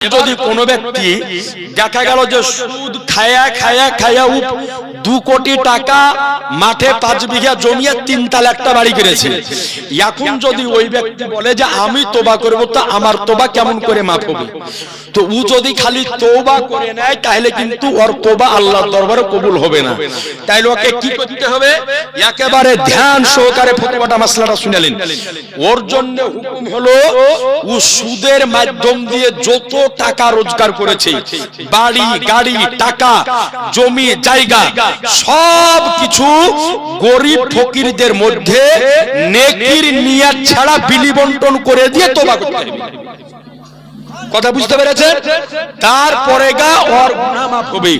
যদি কোনো ব্যক্তি দেখা গেল যে সুদ খায়া খায়া খায়া উপ- দু কোটি টাকা মাঠে পাঁচ বিঘা জমিয়ে তিন তাল একটা বাড়ি করেছে এখন যদি ওই ব্যক্তি বলে যে আমি তোবা করব, তো আমার তোবা কেমন করে মাফ হবে? তো ও যদি খালি তোবা করে নেয়, তাহলে কিন্তু ওর তোবা আল্লাহর দরবারে কবুল হবে না। তাইলে ওকে কি করতে হবে? একেবারে ধ্যান সহকারে ফতোয়াটা, মাসলাটা শুনালেন ওর জন্য হুকুম হলো, ও সুদের মাধ্যম দিয়ে যত টাকা রোজগার করেছে। বাড়ি, গাড়ি, টাকা, জমি, জায়গা, সব কিছু গরিব ফকিরদের মধ্যে নেকির নিয়াত ছাড়া বিলি বন্টন করে দিয়ে তোবা করতে কথা বুঝতে পেরেছেন? তারপরে গা ওর গুনাহ মাফ হবে।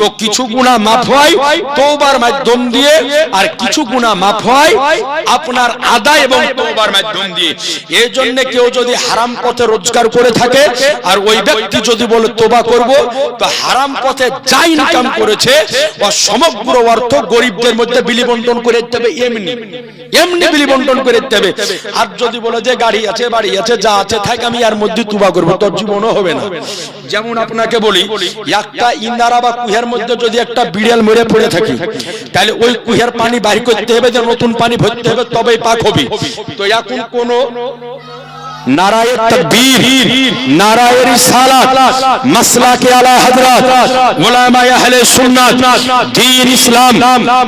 তো কিছু গুনাহ মাফ হয়, তওবার মাধ্যম দিয়ে, আর কিছু গুনাহ মাফ হয় আপনার আদায় এবং তওবার মাধ্যম দিয়ে। এই জন্য কেউ যদি হারাম পথে রোজগার করে থাকে, আর ওই ব্যক্তি যদি বলে তোবা করব, তো হারাম পথে যা ইনকাম করেছে, ও সমগ্র অর্থ গরিবদের মধ্যে বিলি বন্টন করে দিতে হবে, এমনি। এমনি বিলি বন্টন করে দিতে হবে। আর যদি বলে যে গাড়ি আছে, বাড়ি আছে, যা আছে, থাক আমি আর মধ্যে তুবা করব। তোর জীবনও হবে না। যেমন আপনাকে বলি, একটা ইন্দারা বা কুহের মধ্যে যদি একটা বিড়াল মরে পড়ে থাকে, তাহলে ওই কুহের পানি বাড়ি করতে হবে, যে নতুন পানি ভরতে হবে, তবেই পাক হবে। তো এখন কোন নারায়ে তাকবীর নারায়ে রিসালাত মাসলাকে আলা হযরত উলামা আহলে সুন্নাত দ্বীন ইসলাম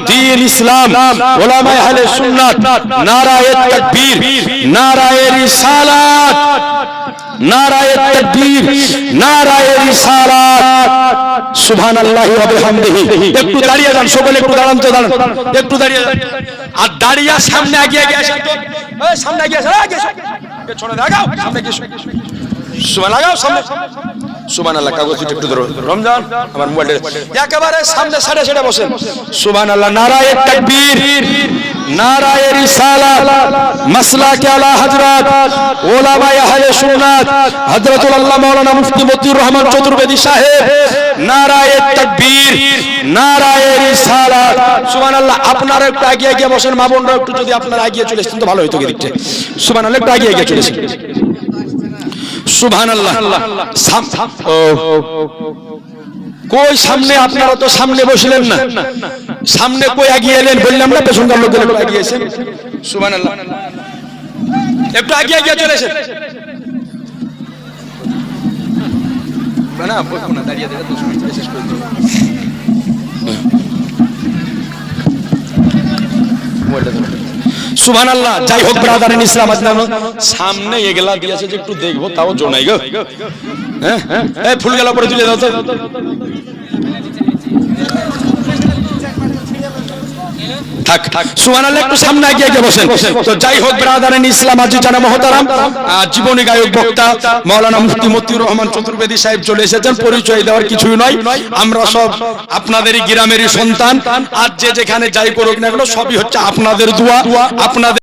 দ্বীন ইসলাম উলামা আহলে সুন্নাত নারায়ে তাকবীর নারায়ে রিসালাত নারায়ে তাকবীর, নারায়ে রিসালাত। সুবহানাল্লাহি ওয়া বিহামদিহি। একটু দাঁড়িয়ে যান, সকলে একটু দাঁড়ান তো, দাঁড়ান। একটু দাঁড়িয়ে যান। আর দাঁড়িয়ে সামনে এগিয়ে গিয়ে আসেন তো। এই, সামনে এগিয়ে আসেন এগিয়ে আসেন। পেছনে লাগাও, সামনে এগিয়ে সুবহান লাগাও, সামনে। আল্লাহ মতিউর রহমান চতুর্বেদী সাহেব, নারায়ে তাকবীর, নারায়ে রিসালাত। সুবহানাল্লাহ, আপনারা একটু এগিয়ে গিয়ে বসেন, মা একটু যদি আপনারা এগিয়ে চলে আসতেন তো ভালো হতো দিকটা সুবহানাল্লাহ, একটু এগিয়ে গিয়ে চলে কই সামনে আপনারা তো সামনে বসলেন না। সামনে কই এগিয়ে এলেন বললাম না, পেছনকার লোকগুলো একটু এগিয়ে এসেন। একটু এগিয়ে এগিয়ে চলে এসেন। না বলব না, দাঁড়িয়ে দাঁড়িয়ে দশ মিনিট শেষ করে দেবো সুবহান আল্লাহ যাই হোক ব্রাদার ইন ইসলাম সামনে এগুলা দিয়েছে যে একটু দেখব তাও জোনাই গো। হ্যাঁ? হ্যাঁ ফুল গেলা পরে তুলে দাও তো। থাক। সুবহানাল্লাহ একটু সামনে এগিয়ে গিয়ে বসেন। তো যাই হোক ব্রাদার ইন ইসলাম আজি জানা মহতারাম জীবনী গায়ক বক্তা মাওলানা মুফতি মতিউর রহমান চতুর্বেদী সাহেব চলে এসেছেন পরিচয় দেওয়ার কিছুই নয়। আমরা সব আপনাদেরই গ্রামেরই সন্তান। আর যে যেখানে যাই করুক না কেন সবই হচ্ছে আপনাদের দোয়া আপনাদের